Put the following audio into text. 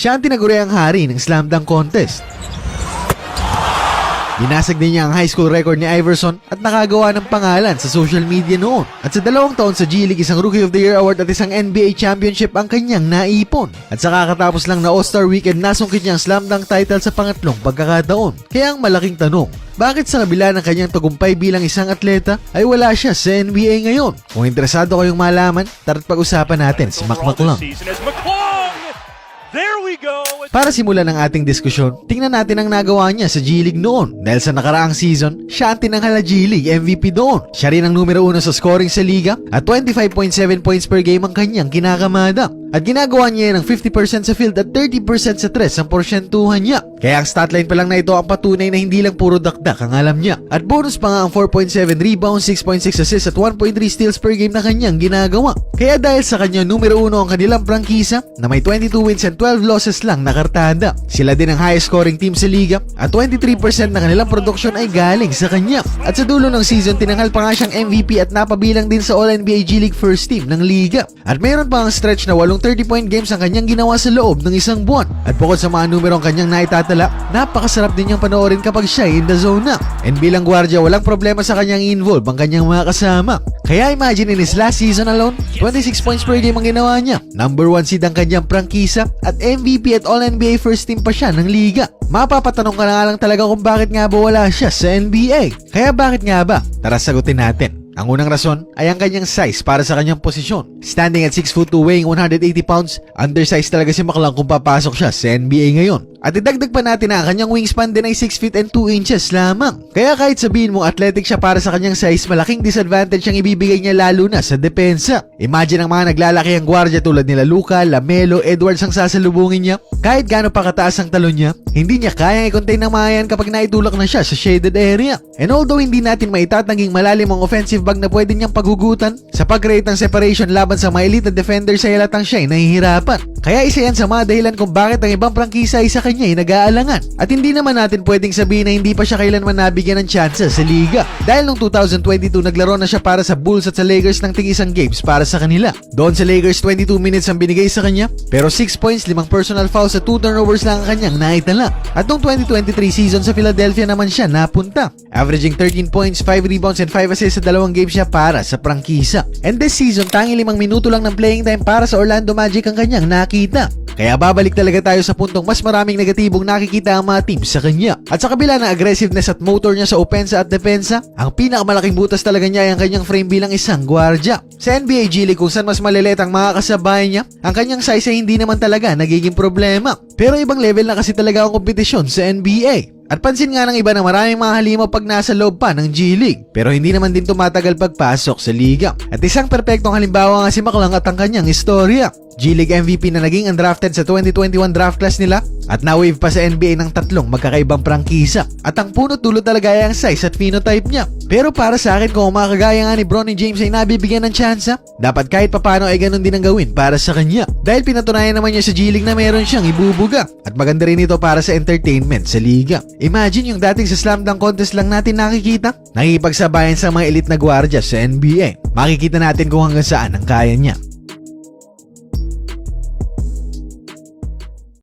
siya ang tinaguriang hari ng slam dunk contest. Binasag din niya ang high school record ni Iverson at nakagawa ng pangalan sa social media noon. At sa dalawang taon sa G League, isang Rookie of the Year award at isang NBA championship ang kanyang naipon. At sa kakatapos lang na All-Star Weekend, nasungkit niya ang slam dunk title sa pangatlong pagkakataon. Kaya ang malaking tanong, bakit sa kabila ng kanyang tagumpay bilang isang atleta ay wala siya sa NBA ngayon? Kung interesado kayong malaman, tara't pag-usapan natin si Mac McClung. There we go. Para simulan ang ating diskusyon, tingnan natin ang nagawa niya sa G-League noon. Dahil sa nakaraang season, siya ang tinanghal na G-League MVP doon. Siya rin ang numero uno sa scoring sa liga at 25.7 points per game ang kanyang kinakamada. At ginagawa niya ng 50% sa field at 30% sa tres ang porsyentuhan niya. Kaya ang statline pa lang na ito ang patunay na hindi lang puro dakdak ang alam niya. At bonus pa nga ang 4.7 rebounds, 6.6 assists at 1.3 steals per game na kanyang ginagawa. Kaya dahil sa kanya numero uno ang kanilang prangkisa na may 22 wins and 12 losses lang na kartada. Sila din ang highest scoring team sa liga at 23% ng kanilang production ay galing sa kanya. At sa dulo ng season, tinanghal pa nga siyang MVP at napabilang din sa All-NBA G League first team ng liga. At mayroon pa ang stretch na walong 30-point games ang kanyang ginawa sa loob ng isang buwan. At bukod sa mga numero ang kanyang naitatala, napakasarap din niyang panoorin kapag siya in the zone na. And bilang gwardiya, walang problema sa kanyang involve ang kanyang mga kasama. Kaya imagine in his last season alone, 26 points per game ang ginawa niya. Number 1 seed ang kanyang prangkisa at MVP at All-NBA first team pa siya ng liga. Mapapatanong ka na nga lang talaga kung bakit nga ba wala siya sa NBA. Kaya bakit nga ba? Tara sagutin natin. Ang unang rason ay ang kanyang size para sa kanyang posisyon. Standing at 6 foot 2 weighing 180 pounds, undersized talaga si Maklang kung papasok siya sa NBA ngayon. At idagdag pa natin na ang kanyang wingspan din ay 6 feet and 2 inches lamang. Kaya kahit sabihin mo athletic siya para sa kanyang size, malaking disadvantage ang ibibigay niya lalo na sa depensa. Imagine ang mga naglalaki ang gwardiya tulad nila Luka, Lamelo, Edwards ang sasalubungin niya. Kahit gaano pa kataas ang talon niya, hindi niya kayang i-contain ng mga yan kapag naitulak na siya sa shaded area. And although hindi natin maitatanging malalim ang offensive bag na pwede niyang paghugutan, sa pag-create ng separation laban sa mga elite na defender sa halatang siya ay nahihirapan. Kaya isa yan sa mga dahilan kung bakit ang ibang prangkisa ay sa kanya ay nag-aalangan. At hindi naman natin pwedeng sabihin na hindi pa siya kailanman nabigyan ng chances sa liga. Dahil noong 2022 naglaro na siya para sa Bulls at sa Lakers ng tig-isang games para sa kanila. Doon sa Lakers 22 minutes ang binigay sa kanya, pero 6 points, 5 personal fouls at 2 turnovers lang ang kanyang naitala. At noong 2023 season sa Philadelphia naman siya napunta. Averaging 13 points, 5 rebounds and 5 assists sa dalawang games siya para sa prangkisa. And this season, tangi limang minuto lang ng playing time para sa Orlando Magic ang kanyang nakita. Kaya babalik talaga tayo sa puntong mas maraming negatibong nakikita ang mga team sa kanya. At sa kabila ng aggressiveness at motor niya sa opensa at depensa, ang pinakamalaking butas talaga niya ay ang kanyang frame bilang isang gwardya. Sa NBA G League kung saan mas malilit ang mga kasabay niya, ang kanyang size ay hindi naman talaga nagiging problema. Pero ibang level na kasi talaga ang kompetisyon sa NBA. At pansin nga ng iba na maraming mga halimaw pag nasa loob pa ng G League. Pero hindi naman din tumatagal pagpasok sa liga. At isang perpektong halimbawa nga si Maklang at ang kanyang istorya. G League MVP na naging undrafted sa 2021 draft class nila at na-wave pa sa NBA ng tatlong magkakaibang prangkisa. At ang punot dulo talaga ay ang size at phenotype niya. Pero para sa akin kung makakagaya nga ni Bronny James ay nabibigyan ng tsansa, dapat kahit papano ay ganun din ang gawin para sa kanya. Dahil pinatunayan naman niya sa G League na meron siyang ibubuga. At maganda rin ito para sa entertainment sa liga. Imagine yung dating sa slam dunk contest lang natin nakikita, nakikipagsabayan sa mga elite na gwardiya sa NBA. Makikita natin kung hanggang saan ang kaya niya.